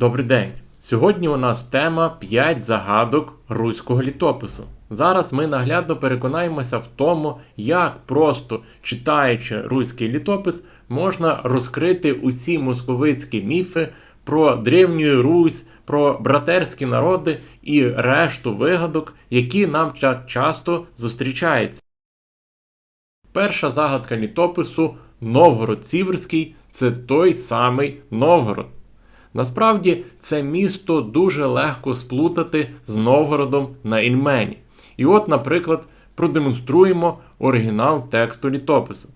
Добрий день! Сьогодні у нас тема 5 загадок руського літопису. Зараз ми наглядно переконаємося в тому, як просто читаючи руський літопис, можна розкрити усі московицькі міфи про древню Русь, про братерські народи і решту вигадок, які нам так часто зустрічаються. Перша загадка літопису Новгород Сіверський це той самий Новгород. Насправді це місто дуже легко сплутати з Новгородом на Ільмені. І от, наприклад, продемонструємо оригінал тексту літопису.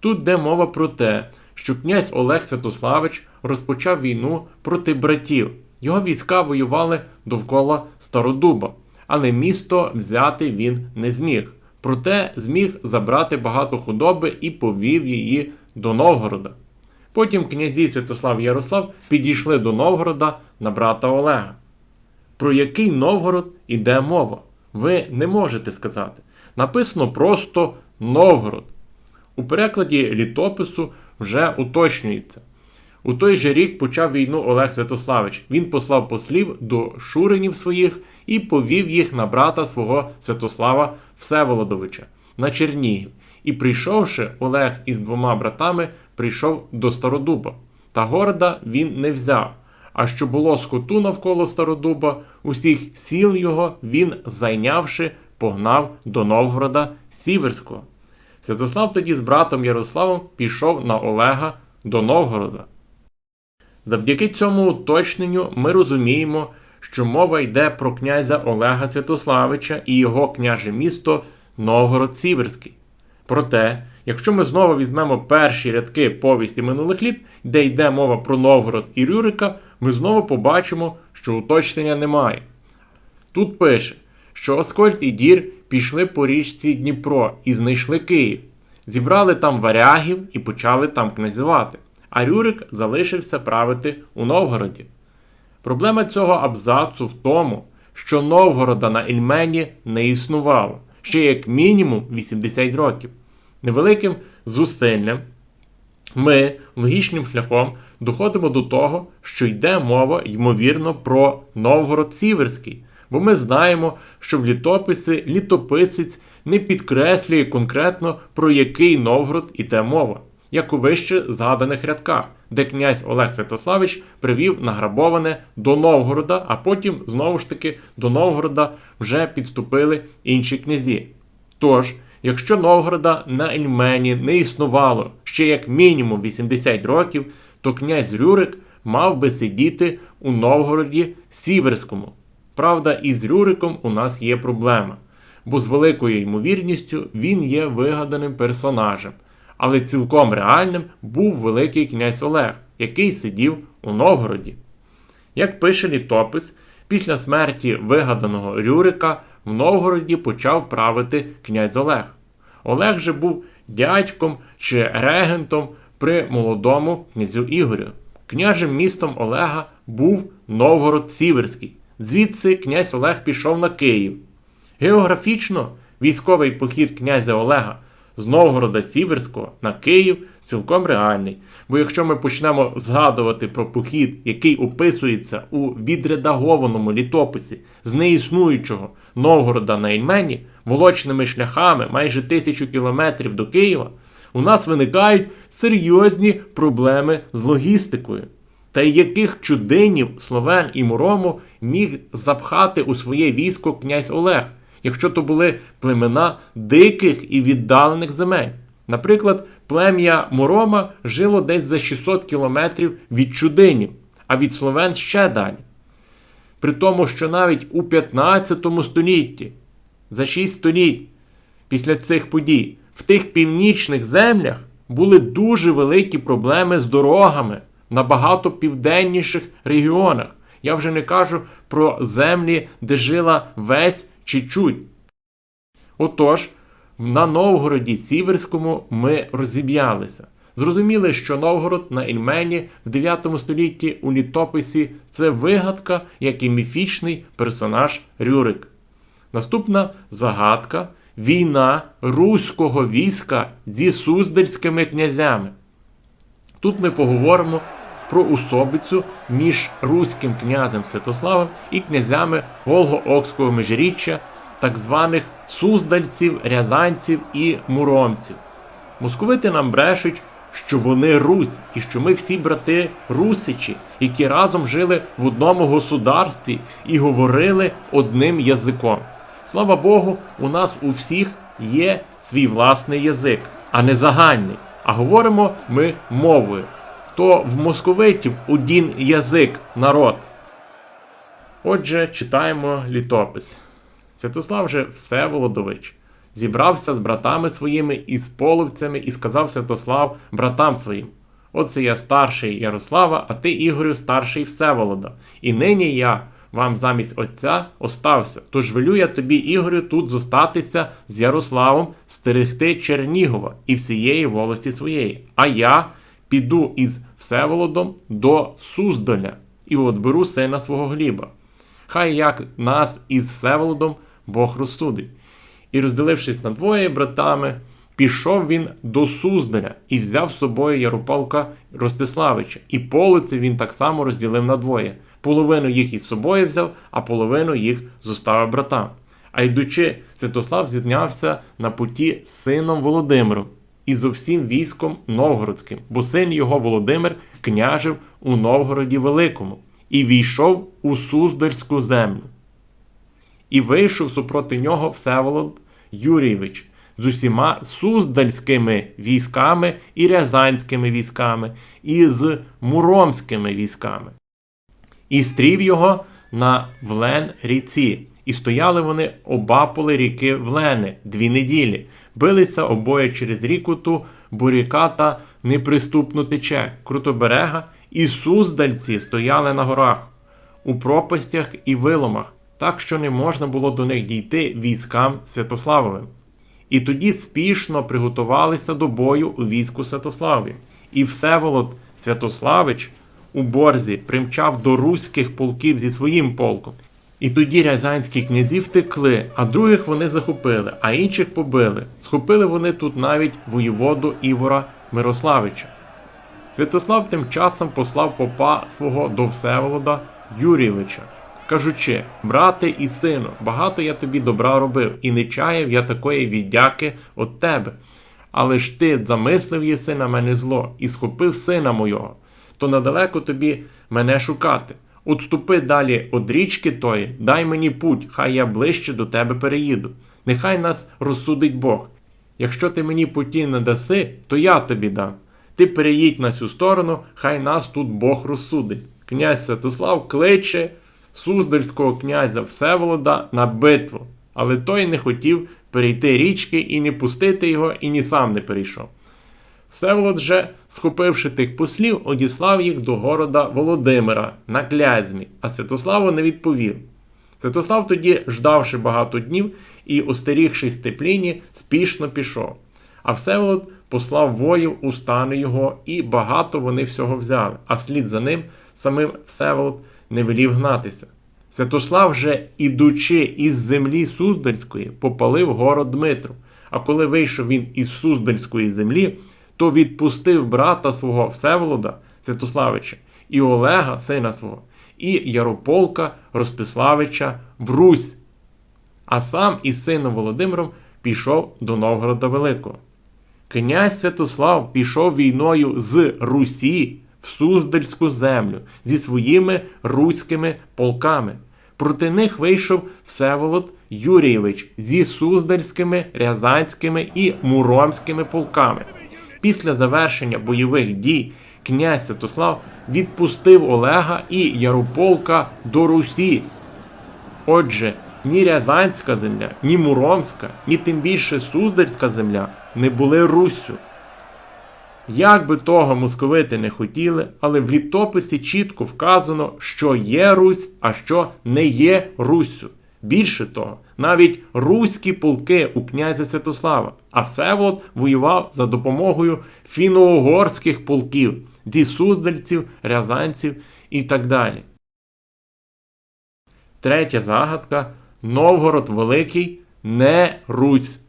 Тут йде мова про те, що князь Олег Святославич розпочав війну проти братів. Його війська воювали довкола Стародуба, але місто взяти він не зміг. Проте зміг забрати багато худоби і повів її до Новгорода. Потім князі Святослав Ярослав підійшли до Новгорода на брата Олега. Про який Новгород іде мова? Ви не можете сказати. Написано просто Новгород. У перекладі літопису вже уточнюється. У той же рік почав війну Олег Святославич. Він послав послів до шуринів своїх і повів їх на брата свого Святослава Всеволодовича на Чернігів. І прийшовши, Олег із двома братами прийшов до Стародуба. Та города він не взяв. А що було скоту навколо Стародуба, усіх сіл його він, зайнявши, погнав до Новгорода Сіверського. Святослав тоді з братом Ярославом пішов на Олега до Новгорода. Завдяки цьому уточненню ми розуміємо, що мова йде про князя Олега Святославича і його княже місто Новгород Сіверський. Проте, якщо ми знову візьмемо перші рядки повісті минулих літ, де йде мова про Новгород і Рюрика, ми знову побачимо, що уточнення немає. Тут пише, що Оскольд і Дір пішли по річці Дніпро і знайшли Київ, зібрали там варягів і почали там князювати, а Рюрик залишився правити у Новгороді. Проблема цього абзацу в тому, що Новгорода на Ільмені не існувало ще як мінімум 80 років. Невеликим зусиллям ми логічним шляхом доходимо до того, що йде мова, ймовірно, про Новгород Сіверський, бо ми знаємо, що в літописі літописець не підкреслює конкретно про який Новгород іде мова, як у вище згаданих рядках, де князь Олег Святославич привів награбоване до Новгорода, а потім знову ж таки до Новгорода вже підступили інші князі. Тож, якщо Новгорода на Ельмені не існувало ще як мінімум 80 років, то князь Рюрик мав би сидіти у Новгороді Сіверському. Правда, із Рюриком у нас є проблема, бо з великою ймовірністю він є вигаданим персонажем, але цілком реальним був Великий князь Олег, який сидів у Новгороді. Як пише літопис, після смерті вигаданого Рюрика в Новгороді почав правити князь Олег. Олег же був дядьком чи регентом при молодому князю Ігорю. Княжим містом Олега був Новгород Сіверський. Звідси князь Олег пішов на Київ. Географічно військовий похід князя Олега з Новгорода Сіверського на Київ цілком реальний. Бо якщо ми почнемо згадувати про похід, який описується у відредагованому літописі з неіснуючого Новгорода на Ільмені, волочними шляхами майже тисячу кілометрів до Києва, у нас виникають серйозні проблеми з логістикою. Та й яких чудинів Словен і Мурому міг запхати у своє військо князь Олег, якщо то були племена диких і віддалених земель. Наприклад, плем'я Мурома жило десь за 600 кілометрів від чудинів, а від словен ще далі. При тому, що навіть у 15 столітті, за 6 століть після цих подій, в тих північних землях були дуже великі проблеми з дорогами в набагато південніших регіонах. Я вже не кажу про землі, де жила весь чи чуть. Отож, на Новгороді Сіверському ми розіб'ялися. Зрозуміли, що Новгород на Ільмені в 9 столітті у літописі це вигадка, як і міфічний персонаж Рюрик. Наступна загадка війна руського війська зі суздальськими князями. Тут ми поговоримо про особицю між руським князем Святославом і князями Волго-Окського межиріччя, так званих суздальців, рязанців і муромців. Московити нам брешуть, що вони Русь, і що ми всі брати Русичі, які разом жили в одному государстві і говорили одним язиком. Слава Богу, у нас у всіх є свій власний язик, а не загальний. А говоримо ми мовою. То в московитів один язик народ. Отже, читаємо літопис. Святослав же Всеволодович зібрався з братами своїми і з половцями і сказав Святослав братам своїм: Оце я старший Ярослава, а ти, Ігорю, старший Всеволода. І нині я вам замість отця остався. Тож велю я тобі, Ігорю, тут зостатися з Ярославом, стерегти Чернігова і всієї волості своєї. А я піду із Всеволодом до Суздаля і отберу сина свого Гліба. Хай як нас із Всеволодом Бог розсудить. І, розділившись на двоє братами, пішов він до Суздаля і взяв з собою Ярополка Ростиславича. І полиці він так само розділив на двоє. Половину їх із собою взяв, а половину їх зоставив братам. А йдучи, Святослав з'єднявся на путі з сином Володимиром і зо всім військом новгородським, бо син його Володимир княжив у Новгороді Великому і війшов у Суздальську землю. І вийшов супроти нього Всеволод Юрійович з усіма суздальськими військами і рязанськими військами, і з муромськими військами. І стрів його на Влен ріці, і стояли вони обаполи ріки Влени дві неділі, билися обоє через ріку ту, бо та неприступно тече, крутоберега, і суздальці стояли на горах, у пропастях і виломах, так що не можна було до них дійти військам Святославовим. І тоді спішно приготувалися до бою у війську Святославі. І Всеволод Святославич у борзі примчав до руських полків зі своїм полком. І тоді рязанські князі втекли, а других вони захопили, а інших побили. Схопили вони тут навіть воєводу Івора Мирославича. Святослав тим часом послав попа свого до Всеволода Юрійовича, кажучи: Брате і сину, багато я тобі добра робив, і не чаяв я такої віддяки від тебе. Але ж ти замислив єси на мене зло і схопив сина мого, то надалеко тобі мене шукати. Отступи далі од річки тої, дай мені путь, хай я ближче до тебе переїду. Нехай нас розсудить Бог. Якщо ти мені путі не даси, то я тобі дам. Ти переїдь на цю сторону, хай нас тут Бог розсудить. Князь Святослав кличе Суздальського князя Всеволода на битву, але той не хотів перейти річки і не пустити його, і ні сам не перейшов. Всеволод же, схопивши тих послів, одіслав їх до города Володимира на Клязьмі, а Святославу не відповів. Святослав тоді, ждавши багато днів і, остерігшись тепліні, спішно пішов. А Всеволод послав воїв у стани його, і багато вони всього взяли, а вслід за ним самим Всеволод не велів гнатися. Святослав же, ідучи із землі Суздальської, попалив город Дмитру. А коли вийшов він із Суздальської землі, то відпустив брата свого Всеволода Святославича, і Олега, сина свого, і Ярополка Ростиславича в Русь. А сам із сином Володимиром пішов до Новгорода Великого. Князь Святослав пішов війною з Русі в Суздальську землю зі своїми руськими полками. Проти них вийшов Всеволод Юрійович зі суздальськими, рязанськими і муромськими полками. Після завершення бойових дій князь Святослав відпустив Олега і Ярополка до Русі. Отже, ні Рязанська земля, ні Муромська, ні тим більше Суздальська земля не були Руссю. Як би того московити не хотіли, але в літописі чітко вказано, що є Русь, а що не є Руссю. Більше того, навіть руські полки у князя Святослава, а Всеволод воював за допомогою фіно-угорських полків, зі суздальців, рязанців і так далі. Третя загадка Новгород Великий не Русь.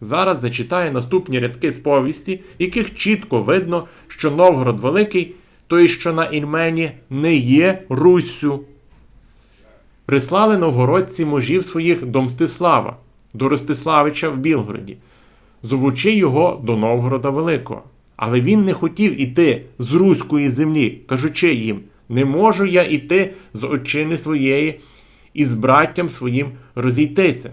Зараз зачитаю наступні рядки з повісті, яких чітко видно, що Новгород Великий той, що на Ільмені, не є Руссю. Прислали новгородці мужів своїх до Мстислава, до Ростиславича в Білгороді, зовучи його до Новгорода Великого. Але він не хотів іти з руської землі, кажучи їм: не можу я іти з отчини своєї і з браттям своїм розійтися.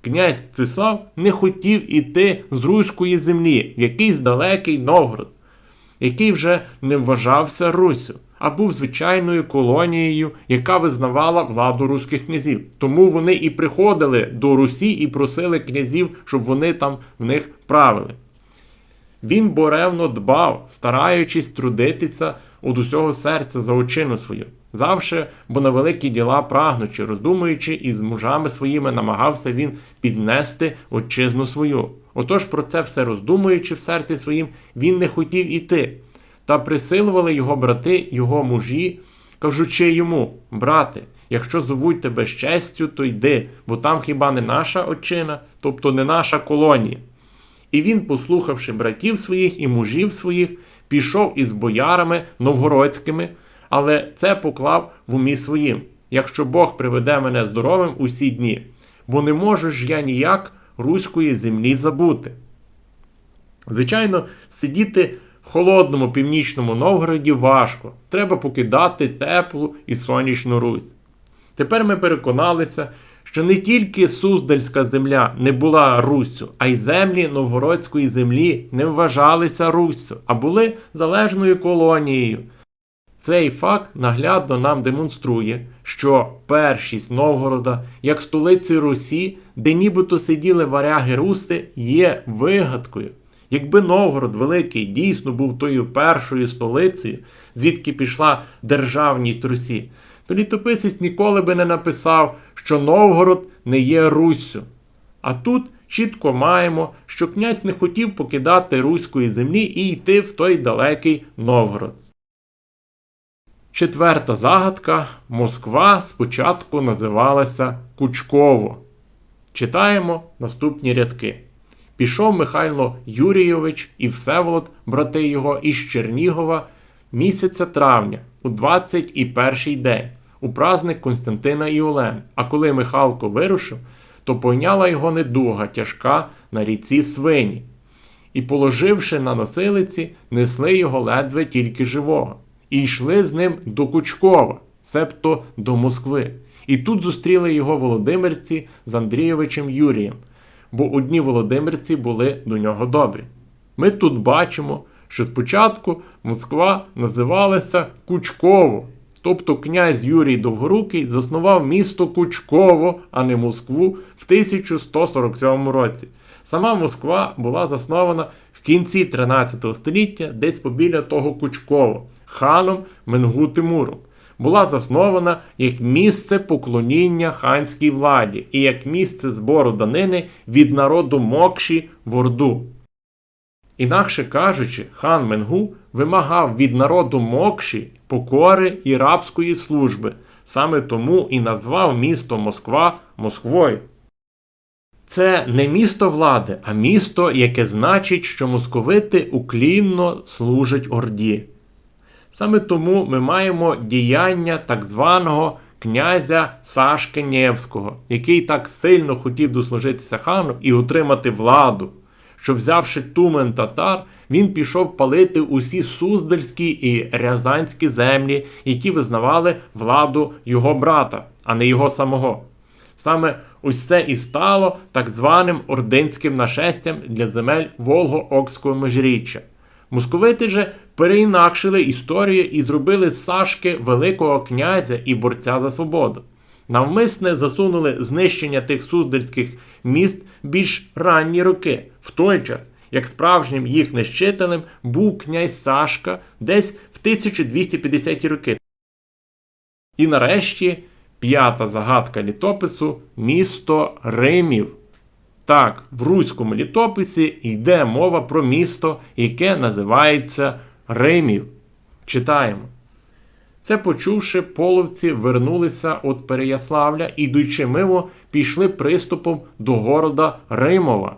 Князь Мстислав не хотів іти з руської землі в якийсь далекий Новгород, який вже не вважався Руссю, а був звичайною колонією, яка визнавала владу руських князів. Тому вони і приходили до Русі і просили князів, щоб вони там в них правили. Він боревно дбав, стараючись трудитися від усього серця за очину свою. Завше, бо на великі діла прагнучи, роздумуючи і з мужами своїми намагався він піднести отчизну свою. Отож, про це все роздумуючи в серці своїм, він не хотів іти. Та присилували його брати, його мужі, кажучи йому: брате, якщо зовуть тебе з честю, то йди, бо там хіба не наша отчина, тобто не наша колонія. І він, послухавши братів своїх і мужів своїх, пішов із боярами новгородськими, але це поклав в умі своїм, якщо Бог приведе мене здоровим усі дні, бо не можу ж я ніяк руської землі забути. Звичайно, сидіти в холодному північному Новгороді важко. Треба покидати теплу і сонячну Русь. Тепер ми переконалися, що не тільки Суздальська земля не була Руссю, а й землі новгородської землі не вважалися Руссю, а були залежною колонією. Цей факт наглядно нам демонструє, що першість Новгорода, як столиці Русі, де нібито сиділи варяги руси, є вигадкою. Якби Новгород Великий дійсно був тою першою столицею, звідки пішла державність Русі, то літописець ніколи би не написав, що Новгород не є Руссю. А тут чітко маємо, що князь не хотів покидати руської землі і йти в той далекий Новгород. Четверта загадка Москва спочатку називалася Кучково. Читаємо наступні рядки. Пішов Михайло Юрійович і Всеволод, брати його, із Чернігова місяця травня, у 21-й день, у праздник Константина і Олени. А коли Михалко вирушив, то пойняла його недуга тяжка на ріці свині. І, положивши на носилиці, несли його ледве тільки живого, і йшли з ним до Кучкова, себто до Москви. І тут зустріли його володимирці з Андрійовичем Юрієм, бо одні володимирці були до нього добрі. Ми тут бачимо, що спочатку Москва називалася Кучково, тобто князь Юрій Довгорукий заснував місто Кучково, а не Москву в 1147 році. Сама Москва була заснована в кінці 13 століття, десь побіля того Кучково, ханом Менгу Тимуром. Була заснована як місце поклоніння ханській владі і як місце збору данини від народу Мокші в Орду. Інакше кажучи, хан Менгу вимагав від народу Мокші покори і рабської служби, саме тому і назвав місто Москва Москвою. Це не місто влади, а місто, яке значить, що московити уклінно служать Орді. Саме тому ми маємо діяння так званого князя Сашки Нєвського, який так сильно хотів дослужитися хану і отримати владу, що, взявши тумен татар, він пішов палити усі суздальські і рязанські землі, які визнавали владу його брата, а не його самого. Саме ось це і стало так званим ординським нашестям для земель Волго-Окського межріччя. Московити же переінакшили історію і зробили Сашки Великого князя і борця за свободу. Навмисне засунули знищення тих суздальських міст більш ранні роки, в той час, як справжнім їх нищителем був князь Сашка десь в 1250 роки. І нарешті п'ята загадка літопису місто Римів. Так, в руському літописі йде мова про місто, яке називається Римів. Читаємо. Це почувши, половці вернулися від Переяславля і, йдучи мимо, пішли приступом до города Римова.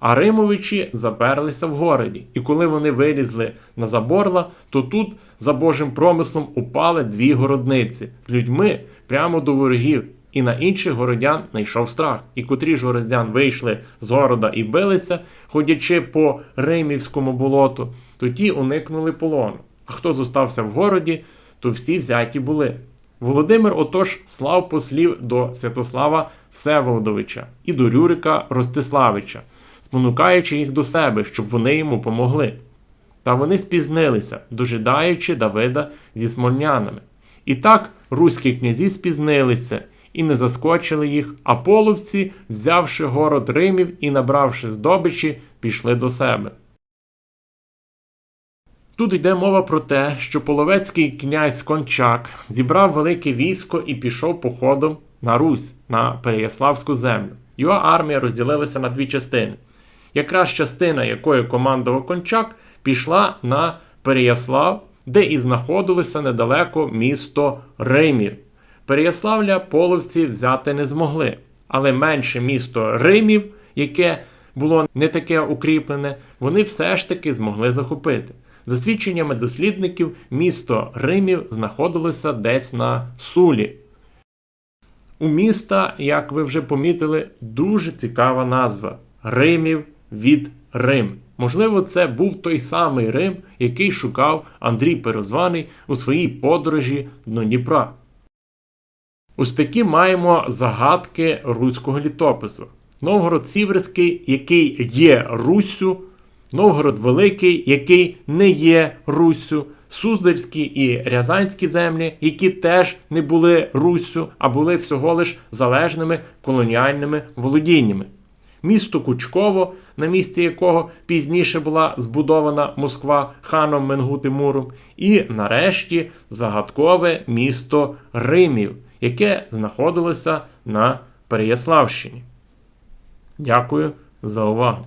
А Римовичі заперлися в городі, і коли вони вилізли на заборла, то тут за Божим промислом упали дві городниці з людьми прямо до ворогів, і на інших городян найшов страх. І котрі ж городян вийшли з города і билися, ходячи по Римівському болоту, то ті уникнули полону. А хто зостався в городі, то всі взяті були. Володимир отож слав послів до Святослава Всеволодовича і до Рюрика Ростиславича, спонукаючи їх до себе, щоб вони йому помогли. Та вони спізнилися, дожидаючи Давида зі смольнянами. І так руські князі спізнилися і не заскочили їх, а половці, взявши город Римів і набравши здобичі, пішли до себе. Тут йде мова про те, що половецький князь Кончак зібрав велике військо і пішов походом на Русь, на Переяславську землю. Його армія розділилася на дві частини. Якраз частина, якою командував Кончак, пішла на Переяслав, де і знаходилося недалеко місто Римів. Переяславля половці взяти не змогли, але менше місто Римів, яке було не таке укріплене, вони все ж таки змогли захопити. За свідченнями дослідників, місто Римів знаходилося десь на Сулі. У міста, як ви вже помітили, дуже цікава назва Римів від Рим. Можливо, це був той самий Рим, який шукав Андрій Перозваний у своїй подорожі до Дніпра. Ось такі маємо загадки руського літопису. Новгород Сіверський, який є Руссю, Новгород Великий, який не є Руссю, Суздальські і Рязанські землі, які теж не були Руссю, а були всього лиш залежними колоніальними володіннями. Місто Кучково, на місці якого пізніше була збудована Москва ханом Менгу Тимуром, і нарешті загадкове місто Римів, яке знаходилося на Переяславщині. Дякую за увагу!